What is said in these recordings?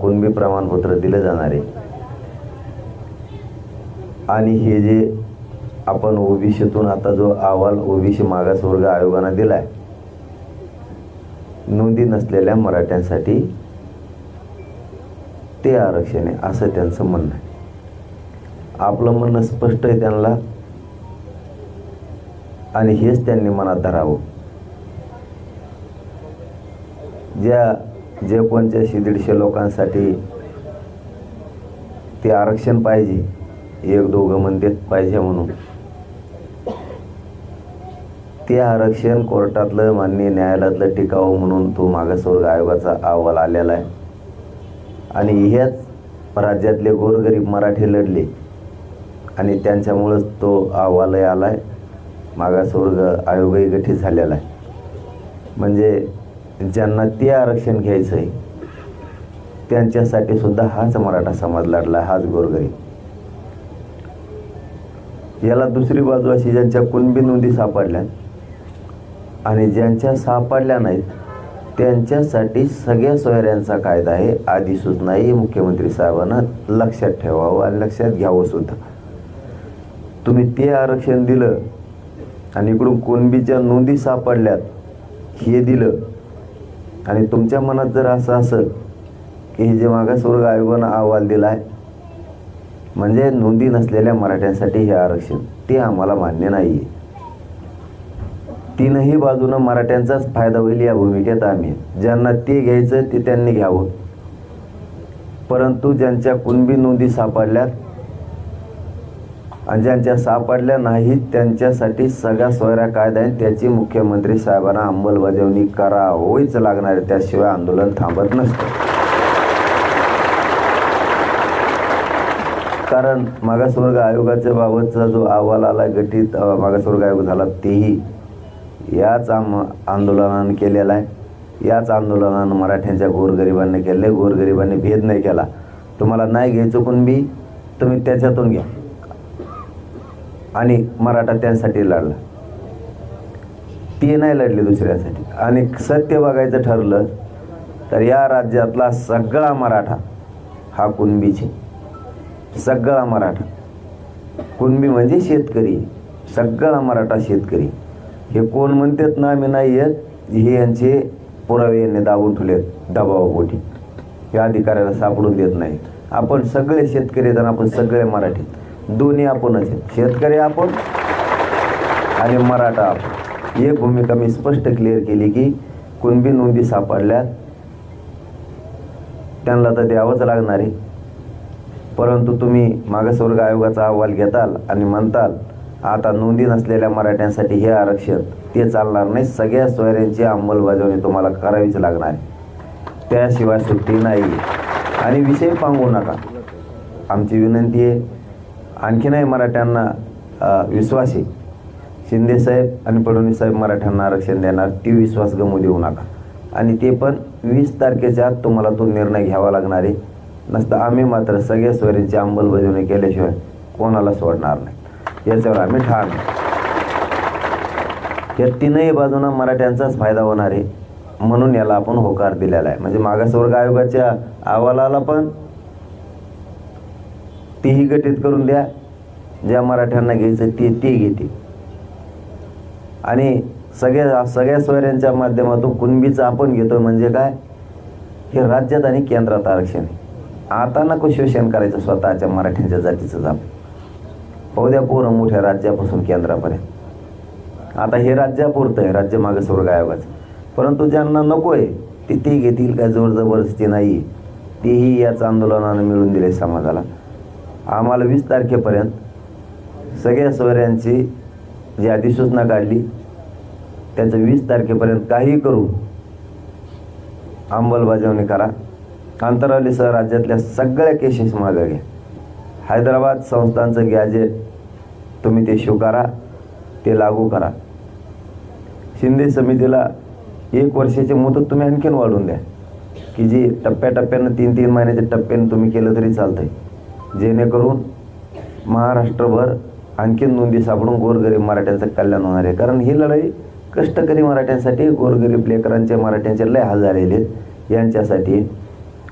कुणबी प्रमाणपत्र दिलं जाणार आहे. आणि हे जे आपण ओबीसीतून आता जो अहवाल ओबीसी मागासवर्ग आयोगानं दिला आहे नोंदी नसलेल्या मराठ्यांसाठी ते आरक्षण आहे असं त्यांचं म्हणणं आहे. आपलं म्हणणं स्पष्ट आहे त्यांना. आणि हेच त्यांनी मनात धरावं. ज्या जे कोणत्या दीडशे लोकांसाठी ते आरक्षण पाहिजे एक दोघं म्हणतात पाहिजे म्हणून. ते आरक्षण कोर्टातलं मान्य न्यायालयातलं टिकावं म्हणून तो मागासवर्ग आयोगाचा अहवाल आलेला आहे. आणि ह्याच राज्यातले गोरगरीब मराठी लढले. आणि त्यांच्यामुळंच तो अहवालही आला आहे मागासवर्ग आयोगही गठीत झालेला आहे. म्हणजे ज्यांना ते आरक्षण घ्यायचं आहे त्यांच्यासाठी सुद्धा हाच मराठा समाज लढला हाच गोरगरीब. याला दुसरी बाजू अशी ज्यांच्या कुणबी नोंदी सापडल्या आणि ज्यांच्या सापडल्या नाहीत त्यांच्यासाठी सगळ्या सोयऱ्यांचा कायदा आहे आधी सूचनाही मुख्यमंत्री साहेबांना लक्षात ठेवावं आणि लक्षात घ्यावं सुद्धा. तुम्ही ते आरक्षण दिलं आणि इकडून कुणबीच्या नोंदी सापडल्यात हे दिलं आणि तुमच्या मनात जर असं असेल की हे जे मागासवर्ग आयोगानं अहवाल दिला आहे म्हणजे नोंदी नसलेल्या मराठ्यांसाठी हे आरक्षण ते आम्हाला मान्य नाही आहे तीनही बाजूनं मराठ्यांचाच फायदा होईल या भूमिकेत आम्ही. ज्यांना ते घ्यायचं ते त्यांनी घ्यावं. परंतु ज्यांच्या कुणबी नोंदी सापडल्यात आणि ज्यांच्या सापडल्या नाहीत त्यांच्यासाठी सगळ्या सोयऱ्या कायदा आहे त्याची मुख्यमंत्री साहेबांना अंमलबजावणी करावीच लागणार आहे. त्याशिवाय आंदोलन थांबत नसतं. कारण मागासवर्ग आयोगाच्या बाबतचा जो अहवाल आला गठीत मागासवर्ग आयोग झाला तेही याच आम आंदोलनानं केलेला आहे. याच आंदोलनानं मराठ्यांच्या गोरगरिबांनी केले गोरगरिबांनी भेद नाही केला. तुम्हाला नाही घ्यायचं बी तुम्ही त्याच्यातून घ्या. आणि मराठा त्यांसाठी लढला. ते नाही लढले दुसऱ्यासाठी. आणि सत्य बघायचं ठरलं तर या राज्यातला सगळा मराठा हा कुणबीचे सगळा मराठा. कुणबी म्हणजे शेतकरी. सगळा मराठा शेतकरी. हे कोण म्हणतात ना आम्ही नाही येत. हे यांचे पुरावे यांनी दाबून ठेवलेत दबावापोटी हे अधिकाऱ्याला सापडून देत नाही आपण सगळे शेतकरी आहेत आणि आपण सगळे मराठीत. दोन्ही आपणच आहेत. शेतकरी आपण आणि मराठा आपण. एक भूमिका मी स्पष्ट क्लिअर केली की कुणबी नोंदी सापडल्यात त्यांना तर द्यावंच लागणार आहे. परंतु तुम्ही मागासवर्ग आयोगाचा अहवाल घेताल आणि म्हणताल आता नोंदी नसलेल्या मराठ्यांसाठी हे आरक्षण ते चालणार नाही. सगळ्या सोयऱ्यांची अंमलबजावणी तुम्हाला करावीच लागणार आहे. त्याशिवाय सुट्टी नाही. आणि विषय पांगू नका. आमची विनंती आहे आणखीनही मराठ्यांना विश्वास. आहे शिंदेसाहेब आणि फडणवीस साहेब मराठ्यांना आरक्षण देणार ती विश्वास गमू देऊ नका. आणि ते पण वीस तारखेच्या आत तुम्हाला तो निर्णय घ्यावा लागणार आहे. नसतं आम्ही मात्र सगळ्या स्वरींची अंमलबजावणी केल्याशिवाय कोणाला सोडणार नाही. याच्यावर आम्ही ठाण या तीनही बाजूनं मराठ्यांचाच फायदा होणार आहे. म्हणून याला आपण होकार दिलेला आहे. म्हणजे मागासवर्ग आयोगाच्या अहवालाला पण तीही गटित करून द्या. ज्या मराठ्यांना घ्यायचं ते ते घेते आणि सगळ्या सगळ्या सोयऱ्यांच्या माध्यमातून कुणबीचं आपण घेतो म्हणजे काय? हे राज्यात आणि केंद्रात आरक्षण आहे. आता नको शोषण करायचं स्वतःच्या मराठ्यांच्या जातीचं जाप. पाहू द्या पोरं मोठ्या राज्यापासून केंद्रापर्यंत. आता हे राज्यापुरतं आहे राज्य मागासवर्ग आयोगाचं परंतु ज्यांना नको आहे ते ते घेतील काय? जोर जबरदस्ती नाही तेही याच आंदोलनानं मिळून दिले समाजाला. आम्हाला वीस तारखेपर्यंत सगळ्या सोयऱ्यांची जी अधिसूचना काढली त्याचं वीस तारखेपर्यंत काही करून अंमलबजावणी करा. आंतरराष्ट्रीय राज्यातल्या सगळ्या केसेस मागं घ्या. हैदराबाद संस्थांचं गॅजेट तुम्ही ते स्वीकारा ते लागू करा. शिंदे समितीला एक वर्षाची मुदत तुम्ही आणखीन वाढवून द्या. की जी टप्प्याटप्प्यानं तीन तीन महिन्याच्या टप्प्यानं तुम्ही केलं तरी चालतंय. जेणेकरून महाराष्ट्रभर आणखीन नोंदी सापडून गोरगरीब मराठ्यांचं कल्याण होणार आहे. कारण ही लढाई कष्टकरी मराठ्यांसाठी गोरगरीब लेकरांचे मराठ्यांचे लय हाल झालेले आहेत. यांच्यासाठी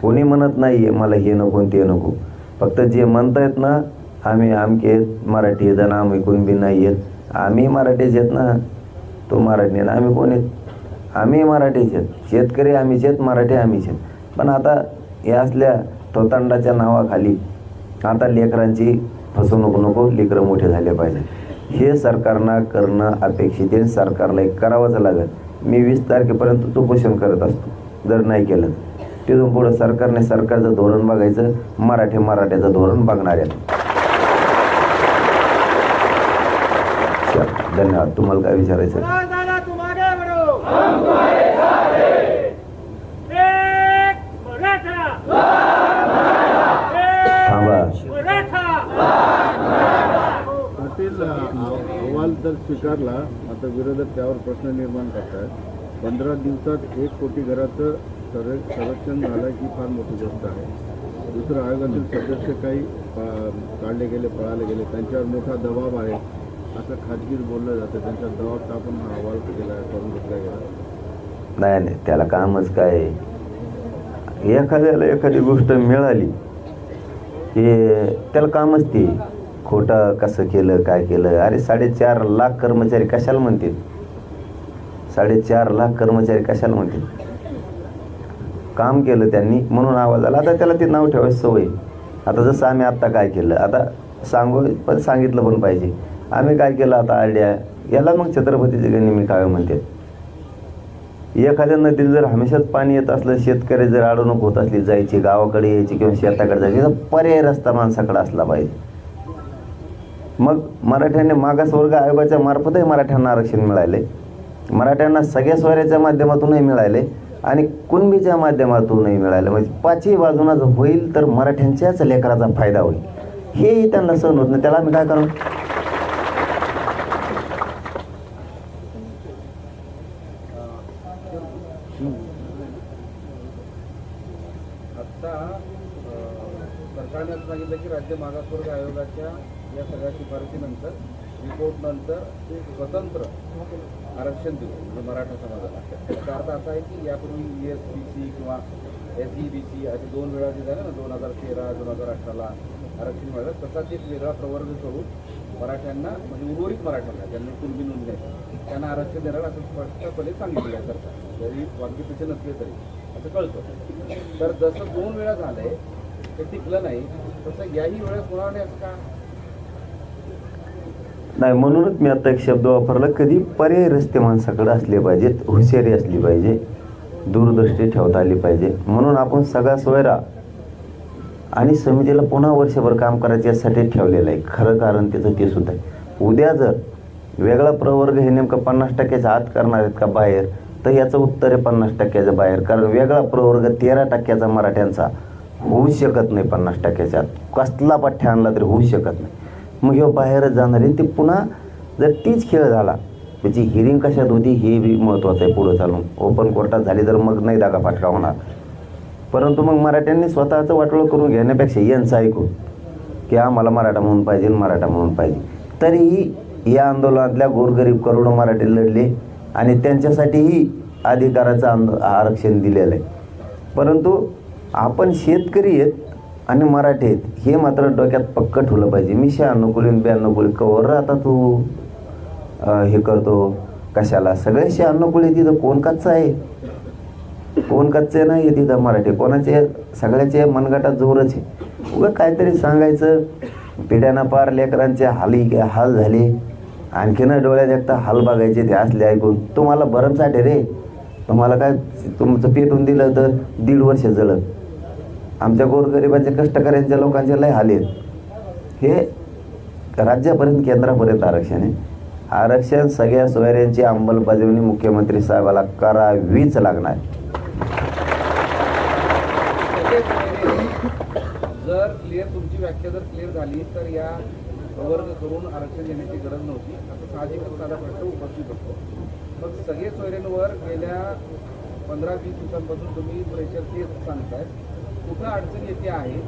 कोणी म्हणत नाही आहे मला हे नको आणि ते नको. फक्त जे म्हणतायत ना आम्ही आमके आहेत मराठी आहेत आणि आम्ही कुणबी नाही आहेत. आम्ही मराठीच आहेत ना. तो मराठी आहे आम्ही कोण आहेत? आम्ही मराठीच आहेत. शेतकरी आम्हीच आहेत मराठी आम्हीच आहेत. पण आता या असल्या थोतांडाच्या नावाखाली आता लेकरांची फसवणूक नको लेकरं मोठे झाले पाहिजे. हे सरकारनं करणं अपेक्षित आहे. सरकारला एक करावंच लागेल. मी वीस तारखेपर्यंत उपोषण करत असतो. जर नाही केलं तिथून पुढं सरकारने सरकारचं धोरण बघायचं मराठी मराठ्याचं धोरण बघणार आहे धन्यवाद. तुम्हाला काय विचारायचं दादा दादा तुम आगे बढ़ो हम तुम्हारे साथ हैं एक मराठा थांबा एक मराठा पाटील अहवाल तर स्वीकारला आता विरोधक त्यावर प्रश्न निर्माण करतात पंधरा दिवसात एक कोटी घराचं सर संरक्षण झालं ही फार मोठी गोष्ट आहे. दुसरं आयोगातील सदस्य काही काढले गेले पळाले गेले त्यांच्यावर मोठा दबाव आहे असं खाजगीत बोललं जातं. त्यांच्या दबाव टाकून हा अहवाल केला करून घेतला गेला. नाही नाही त्याला कामच काय एखाद्याला एखादी गोष्ट मिळाली की त्याला कामच ते खोटं कसं केलं काय केलं? अरे साडेचार लाख कर्मचारी कशाला म्हणतील? साडेचार लाख कर्मचारी कशाला म्हणतील? काम केलं त्यांनी म्हणून आवाज आला. आता त्याला ते नाव ठेवायची सवय. आता जसं आम्ही आत्ता काय केलं आता सांगू पण सांगितलं पण पाहिजे. आम्ही काय केलं आता आयडिया याला मग छत्रपतीचे गणी मी काय म्हणते? एखाद्या नदीला जर हमेशाच पाणी येत असलं शेतकरी जर अडवणूक होत असली जायची गावाकडे यायची किंवा शेताकडे जायची तर पर्याय रस्ता माणसाकडे असला पाहिजे. मग मराठ्यांनी मागासवर्ग आयोगाच्या मार्फतही मराठ्यांना आरक्षण मिळाले. मराठ्यांना सगळ्या सोयऱ्याच्या माध्यमातूनही मिळाले आणि कुणबीच्या माध्यमातूनही मिळाले. म्हणजे पाचही बाजूनं जर होईल तर मराठ्यांच्याच लेकराचा फायदा होईल. हेही त्यांना सहन होत नाही. त्याला आम्ही काय करू आत्ता सरकारने असं सांगितलं की राज्य मागासवर्ग आयोगाच्या या सगळ्या शिफारसीनंतर रिपोर्टनंतर एक स्वतंत्र आरक्षण देऊ म्हणजे मराठा समाजाला. त्याचा अर्थ असा आहे की यापूर्वी ई एस बी सी किंवा एस ई बी सी असे दोन वेळा जे झालं ना दोन हजार तेरा दोन हजार अठराला आरक्षण मिळालं तसाच एक वेगळा प्रवर्ग करून मराठ्यांना म्हणजे उर्वरित मराठ्यांना ज्यांनी कुणबी नोंदले आहे त्यांना आरक्षण देणार असं स्पष्टपणे सांगितलं आहे सरकार. जरी वाक्य तसे नसले तरी असं कळतं. तर जसं दोन वेळा झालं आहे ते टिकलं नाही तसं याही वेळेस होणार नाही असं का? नाही म्हणूनच मी आता एक शब्द वापरला कधी पर्याय रस्ते माणसाकडे असले पाहिजेत हुशारी असली पाहिजे दूरदृष्टी ठेवता आली पाहिजे. म्हणून आपण सगळा सोयरा आणि समितीला पुन्हा वर्षभर काम करायचे यासाठी ठेवलेलं आहे. खरं कारण त्याचं ते सुद्धा आहे. उद्या जर वेगळा प्रवर्ग हे नेमकं पन्नास टक्क्याच्या आत करणार आहेत का बाहेर तर याचं उत्तर आहे पन्नास टक्क्याच्या बाहेर. कारण वेगळा प्रवर्ग तेरा टक्क्याचा मराठ्यांचा होऊ शकत नाही पन्नास टक्क्याच्या आत. कसला पठ्ठ्या आणला तरी होऊ शकत नाही. मग ह्यो बाहेरच जाणार आहे. ते पुन्हा जर तीच खेळ झाला त्याची हिरिंग कशात होती हे बी महत्त्वाचं आहे पुढं चालून. ओपन कोर्टात झाली तर मग नाही दागा फाटका होणार. परंतु मग मराठ्यांनी स्वतःचं वाटोळं करून घेण्यापेक्षा यांचं ऐकून की आम्हाला मराठा म्हणून पाहिजे मराठा म्हणून पाहिजे. तरीही या आंदोलनातल्या गोरगरीब करोडो मराठी लढले आणि त्यांच्यासाठीही अधिकाराचं आंदो आरक्षण दिलेलं आहे. परंतु आपण शेतकरी आहेत आणि मराठी आहेत हे मात्र डोक्यात पक्क ठेवलं पाहिजे. मी शहाण्णव कुळी ब्याण्णव कुळी कवर राहता तू? हे करतो. कशाला? सगळे शहाण्णव तिथं. कोण कच्चं आहे? कोण कच्चे नाही आहे तिथं मराठी? कोणाचे? सगळ्याचे मनगटात जोरच आहे. उगं काहीतरी सांगायचं. पिढ्यानं पार लेकरांचे हाली हाल झाले. आणखीन डोळ्यात एकतर हाल बघायचे ते असले ऐकून. तुम्हाला भरमसाठ साठे रे. तुम्हाला काय तुमचं पेटून दिलं तर दीड वर्ष जळत आमच्या गोरगरिबांच्या कष्टकऱ्यांच्या लोकांचे लय हाल आहेत. हे राज्यापर्यंत केंद्रापर्यंत आरक्षण आहे. आरक्षण सगळ्या सोयऱ्यांची अंमलबजावणी मुख्यमंत्री साहेबाला करावीच लागणार. जर क्लिअर तुमची व्याख्या जर क्लिअर झाली तर या प्रवर्ग करून आरक्षण देण्याची गरज नव्हती. असं साहजिकच साधा प्रश्न उपस्थित होतो. मग सगळे सोयऱ्यांवर गेल्या पंधरा वीस दिवसांपासून तुम्ही प्रेशर तेच सांगताय. कुठं अडचण येते आहे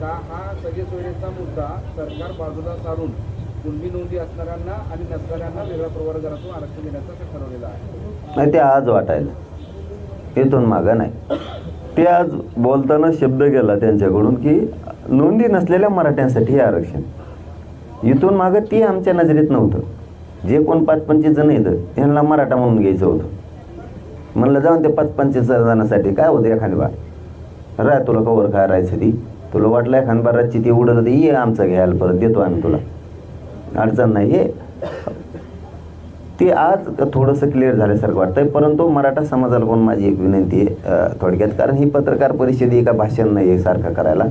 का हा सगळे सोयऱ्यांचा मुद्दा सरकार बाजूला सारून कुणबी नोंदी असणाऱ्यांना आणि नसणाऱ्यांना वेगळ्या प्रवर्गातून आरक्षण देण्याचा ठरवलेला आहे. नाही ते आज वाटायला. इथून मागं नाही. ते आज बोलताना शब्द गेला त्यांच्याकडून की नोंदी नसलेल्या मराठ्यांसाठी हे आरक्षण. इथून मागं ती आमच्या नजरेत नव्हतं. जे कोण पाच पंचवीस जण येतं त्यांना मराठा म्हणून घ्यायचं होतं. म्हणलं जाऊन ते पाच पंचवीस जणांसाठी काय होतं एखादी बार राय तुला कवर काय राहायचं ती. तुला वाटलं एखाद बार रातची ती उडलं तर ये आमचं घ्यायला परत देतो आम्ही तुला. अडचण नाही हे ते आज थोडंसं क्लिअर झाल्यासारखं वाटतंय परंतु मराठा समाजाला पण माझी एक विनंती आहे थोडक्यात. कारण ही पत्रकार परिषद एका भाषण नाही आहे सारखं करायला.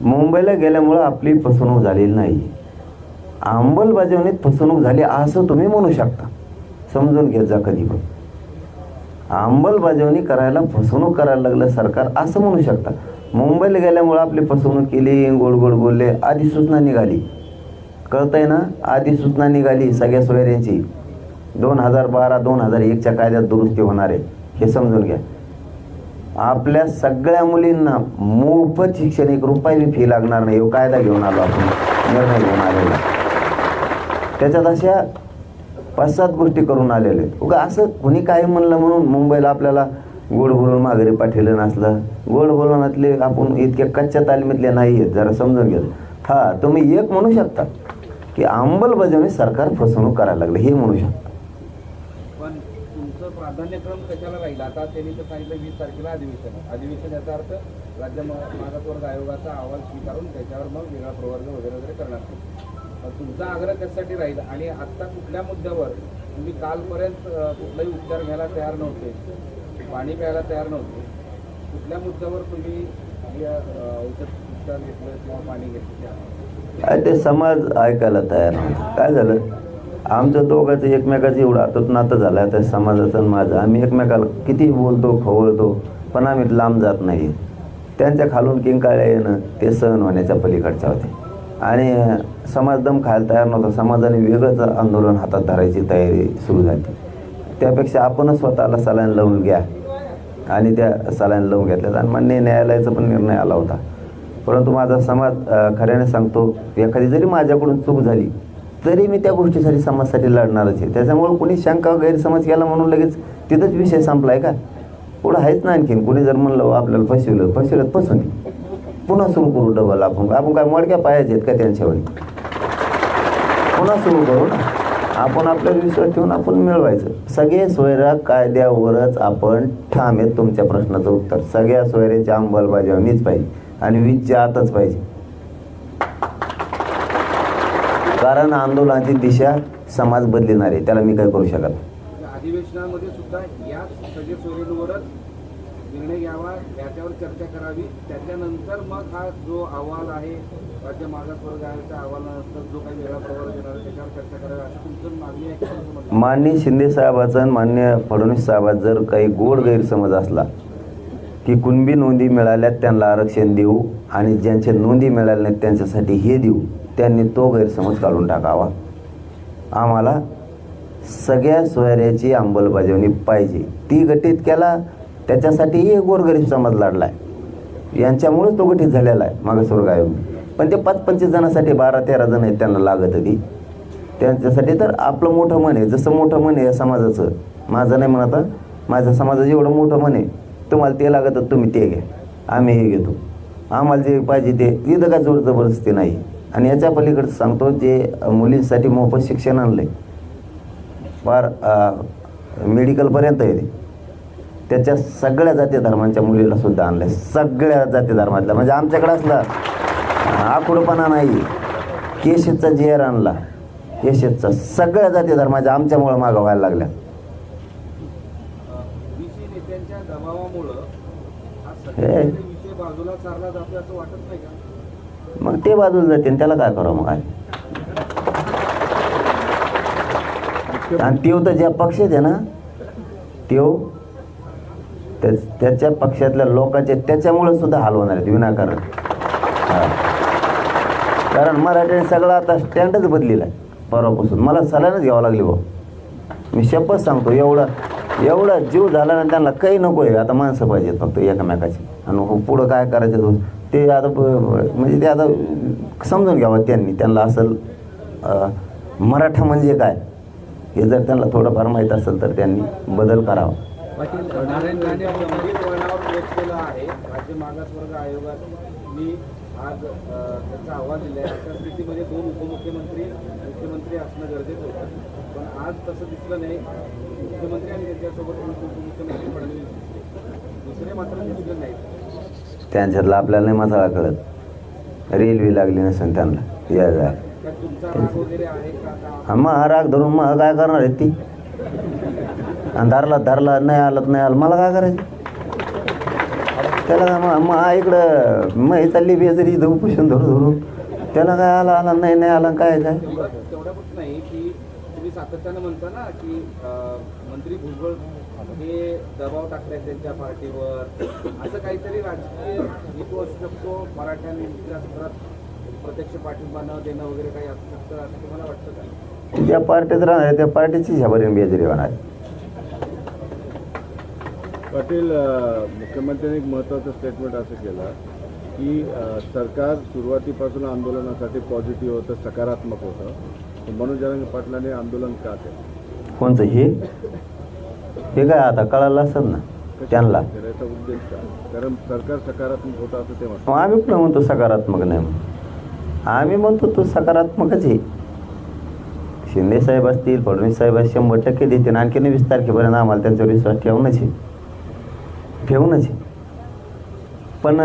मुंबईला गेल्यामुळं आपली फसवणूक झालेली नाही. अंमलबजावणीत फसवणूक झाली असं तुम्ही म्हणू शकता. समजून घेत जा कधी पण. अंमलबजावणी करायला फसवणूक करायला लागलं सरकार असं म्हणू शकता. मुंबईला गेल्यामुळं आपली फसवणूक केली गोड गोड बोलले आधी सूचना निघाली. कळतंय ना? आधी सूचना निघाली सगळ्या सोयऱ्यांची. दोन हजार बारा दोन हजार एकच्या कायद्यात दुरुस्ती होणार. आहे हे समजून घ्या. आपल्या सगळ्या मुलींना मोफत शिक्षण एक रुपयाची फी लागणार नाही. कायदा घेऊन आलो आपण. निर्णय घेऊन आलेला. त्याच्यात अशा पाच सात गोष्टी करून आलेले. आहेत उगा असं कोणी काही म्हणलं म्हणून मुंबईला आपल्याला गोड बोलून माघारी पाठवलं नसलं. गोड बोलवणातले आपण इतक्या कच्च्या तालमीतले नाही आहेत जरा समजून घ्या. हा तुम्ही एक म्हणू शकता की अंमलबजावणी सरकार फसवणूक करायला लागले हे म्हणू शकता. पण तुमचं प्राधान्यक्रम कशाला राहील? आता त्यांनी तर सांगितलं वीस तारखेला अधिवेशन अधिवेशन याचा अर्थ राज्य मा- मागासवर्ग आयोगाचा अहवाल स्वीकारून त्याच्यावर मग वेगळा प्रवर्ग वगैरे वगैरे करणार तुमचा आग्रह त्यासाठी राहील? आणि आत्ता कुठल्या मुद्द्यावर? तुम्ही कालपर्यंत कुठलाही उपचार घ्यायला तयार नव्हते पाणी प्यायला तयार नव्हते. कुठल्या मुद्द्यावर तुम्ही औषध उपचार घेतलं किंवा पाणी घेतलं? ते काय ते समाज ऐकायला तयार नव्हता काय झालं? आमचं दोघांचं एकमेकाचं एवढं आतच नातं झालं. आता समाजाचं माझं. आम्ही एकमेकाला किती बोलतो खवळतो पण आम्ही लांब जात नाही. त्यांच्या खालून किंकाळ्या येणं ते सहन होण्याच्या पलीकडच्या होते. आणि समाज दम खायला तयार नव्हता. समाजाने वेगळंच आंदोलन हातात धरायची तयारी सुरू झाली. त्यापेक्षा आपणच स्वतःला सलाईन लावून घ्या. आणि त्या सलाईन लावून घेतल्या आणि मान्य न्यायालयाचा पण निर्णय आला होता. परंतु माझा समाज खऱ्याने सांगतो एखादी जरी माझ्याकडून चूक झाली तरी मी त्या गोष्टीसाठी समाजासाठी लढणारच आहे. त्याच्यामुळे कोणी शंका गैरसमज केला म्हणून लगेच तिथंच विषय संपलाय का? पुढं आहेच ना आणखीन. कोणी जर म्हणलं हो, आपल्याला फसवलं फसवलं फसून पुन्हा सुरू करू डबल आपण आपण काय मडक्या पायाचे आहेत का त्यांच्यावर पुन्हा सुरू करू ना। आपण आपल्याला विश्वास ठेवून आपण मिळवायचं। सगळे सोयरा कायद्यावरच आपण ठाम आहेत तुमच्या प्रश्नाचं उत्तर. सगळ्या सोयऱ्याची अंमलबजावणीच पाहिजे आणि वीजच्या आतच पाहिजे. कारण आंदोलनाची दिशा समाज बदलणार आहे. त्याला मी काय करू शकत अधिवेशनामध्ये सुद्धा या सगळे सोयींवरच निर्णय घ्यावा याच्यावर चर्चा करावी. त्याच्यानंतर मग हा जो अहवाल आहे राज्य मागासवर्ग आयोगाच्या अहवालानंतर जो काही वेगळा प्रवर्ग येणार त्याच्यावर चर्चा करावी अशी तुमचं मागणी आहे की माननीय शिंदे साहेबाचा आणि मान्य फडणवीस साहेबात जर काही गोड गैरसमज असला की कुणबी नोंदी मिळाल्यात त्यांना आरक्षण देऊ आणि ज्यांच्या नोंदी मिळाल्या नाहीत त्यांच्यासाठी हे देऊ त्यांनी तो गैरसमज काढून टाकावा. आम्हाला सगळ्या सोयऱ्याची अंमलबजावणी पाहिजे. ती गटीत केला त्याच्यासाठी गोरगरीब समाज लढला आहे यांच्यामुळेच तो गठीत झालेला आहे मागासवर्ग आयोग पण ते पाच पंचवीस जणांसाठी बारा तेरा जण आहेत त्यांना लागत होती त्यांच्यासाठी तर आपलं मोठं मन आहे. जसं मोठं मन आहे या समाजाचं माझं नाही म्हणत माझ्या समाजाचं एवढं मोठं मन आहे. तुम्हाला ते लागत तुम्ही ते घ्या. आम्ही हे घेतो. आम्हाला जे पाहिजे ते इथं का जोर जबरदस्ती नाही. आणि याच्या पलीकडचं सांगतो जे मुलींसाठी मोफत शिक्षण आणलं आहे फार मेडिकलपर्यंत आहे ते. त्याच्या सगळ्या जाती धर्मांच्या मुलीला सुद्धा आणलं आहे सगळ्या जाती धर्मातल्या. म्हणजे आमच्याकडे असला आकुडपणा नाही. केशेदचा जे आर आणला. केशेदचा सगळ्या जाती धर्माच्या आमच्यामुळं मागं व्हायला लागल्या. हा मग ते बाजूला जाते आणि त्याला काय करावं मग काय? आणि त्यो तर ज्या पक्षात आहे ना त्यो त्या- त्याच्या पक्षातल्या लोकांचे त्याच्यामुळे सुद्धा हाल होणार आहेत विनाकारण. कारण मराठीने सगळा आता स्टँडच बदलेला आहे परवापासून. मला सलानच घ्यावं लागली भाऊ. मी शपथ सांगतो एवढा एवढा जीव झाला ना त्यांना काही नको आहे. आता माणसं पाहिजेत फक्त एकमेकाची. आणि पुढं काय करायचं ते आता म्हणजे ते आता समजून घ्यावं त्यांनी. त्यांना असं मराठा म्हणजे काय? हे जर त्यांना थोडंफार माहीत असेल तर त्यांनी बदल करावा. नारायण राणे वळणावर केलं आहे. राज्य मागासवर्ग आयोगात मी आज त्याचा दिला आहे अशा स्थितीमध्ये दोन उपमुख्यमंत्री मुख्यमंत्री असणं गरजेचं होतं. पण आज तसं दिसलं नाही. मुख्यमंत्री आणि त्याच्यासोबत उपमुख्यमंत्री फडणवीस दिसले. दुसरे मात्र दिसले नाहीत. त्यांच्यातला आपल्याला नाही मसाला कळत. रेल्वे लागली नसेल त्यांना. या जा तर तुमचा राग वगैरे आहे का? का मग राग धरून मग काय करणार आहे ती? आणि धरला धरला नाही आलं नाही आलं. मला काय करायचं? त्याला मग इकडं मग हे चालली बेजरी इथं उपोषण धरून धरून. त्याला काय आला आला नाही नाही आला काय काय सातत्यानं म्हणता ना की मंत्री भुजबळ हे दबाव टाकतायत त्यांच्या पार्टीवर असं काहीतरी राजकीय हेतू असू शकतो मराठ्यांनी प्रत्यक्ष पाठिंबा न देणं वगैरे काही असू शकतं असं तुम्हाला वाटतं का ज्या पार्टीत राहणार त्या पार्टीची बेजरी होणार. पाटील मुख्यमंत्र्यांनी एक महत्त्वाचं स्टेटमेंट असं केलं की सरकार सुरुवातीपासून आंदोलनासाठी पॉझिटिव्ह होतं सकारात्मक होतं. मनोज जरांगे पाटलांनी आंदोलन का केलं? कोणचं हे? हे काय आता कळालं असत ना त्यांना. करायचा उद्देश कारण सरकार सकारात्मक होतं असं ते म्हणतात. मग आम्ही पण म्हणतो सकारात्मक नाही म्हणून. आम्ही म्हणतो तो सकारात्मकच आहे. शिंदे साहेब असतील फडणवीस साहेब शंभर टक्के देतील. आणखी वीस तारखेपर्यंत आम्हाला त्यांच्यावर विश्वास ठेवूनच आहे. घेऊनच पण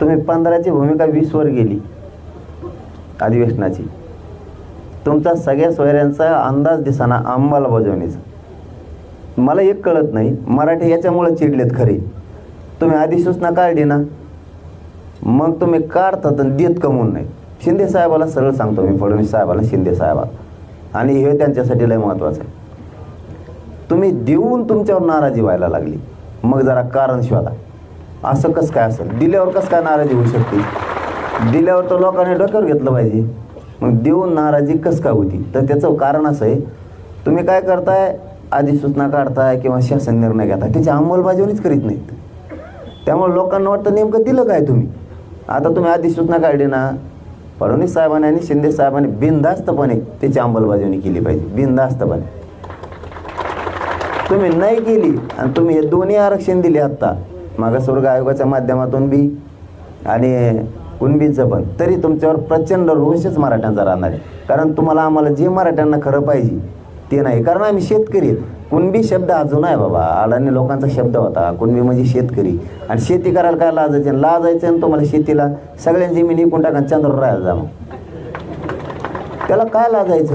तुम्ही पंधराची भूमिका वीसवर गेली अधिवेशनाची. तुमचा सगळ्या सोयऱ्यांचा अंदाज दिसाना अंमलबजावणीचा. मला एक कळत नाही मराठी याच्यामुळं चिडलेत खरे. तुम्ही अधिसूचना काढली ना? मग तुम्ही काढतात आणि देत कमवून नाही. शिंदे साहेबाला सरळ सांगतो मी फडणवीस साहेबाला शिंदे साहेबाला. आणि हे त्यांच्यासाठी लय महत्त्वाचं आहे. तुम्ही देऊन तुमच्यावर नाराजी व्हायला लागली. मग जरा कारण शोधा. असं कसं काय असेल? दिल्यावर कसं काय नाराजी होऊ शकते? दिल्यावर तर लोकांनी डोक्यावर घेतलं पाहिजे. मग देऊन नाराजी कसं काय होती? तर त्याचं कारण असं आहे तुम्ही काय करताय? अधिसूचना काढताय किंवा शासन निर्णय घेताय. त्याची अंमलबजावणीच करीत नाहीत. त्यामुळे लोकांना वाटतं नेमकं दिलं काय तुम्ही? आता तुम्ही अधिसूचना काढली ना फडणवीस साहेबांनी आणि शिंदे साहेबांनी बिनधास्तपणे त्याची अंमलबजावणी केली पाहिजे. बिनधास्तपणे. तुम्ही नाही केली आणि तुम्ही हे दोन्ही आरक्षण दिले आत्ता. मागासवर्ग आयोगाच्या माध्यमातून बी आणि कुणबीचं पण. तरी तुमच्यावर प्रचंड रोषच मराठ्यांचा राहणार आहे. कारण तुम्हाला आम्हाला जे मराठ्यांना खरं पाहिजे ते नाही. कारण आम्ही शेतकरी आहेत. कुणबी शब्द अजून आहे बाबा. अडाणी लोकांचा शब्द होता. कुणबी म्हणजे शेतकरी. आणि शेती करायला काय लाजायचं? लाजायचं आणि तुम्हाला शेतीला सगळ्या मी इकून टाका चंद्र चंद्रावर राहायला जा मग. त्याला काय लाजायचं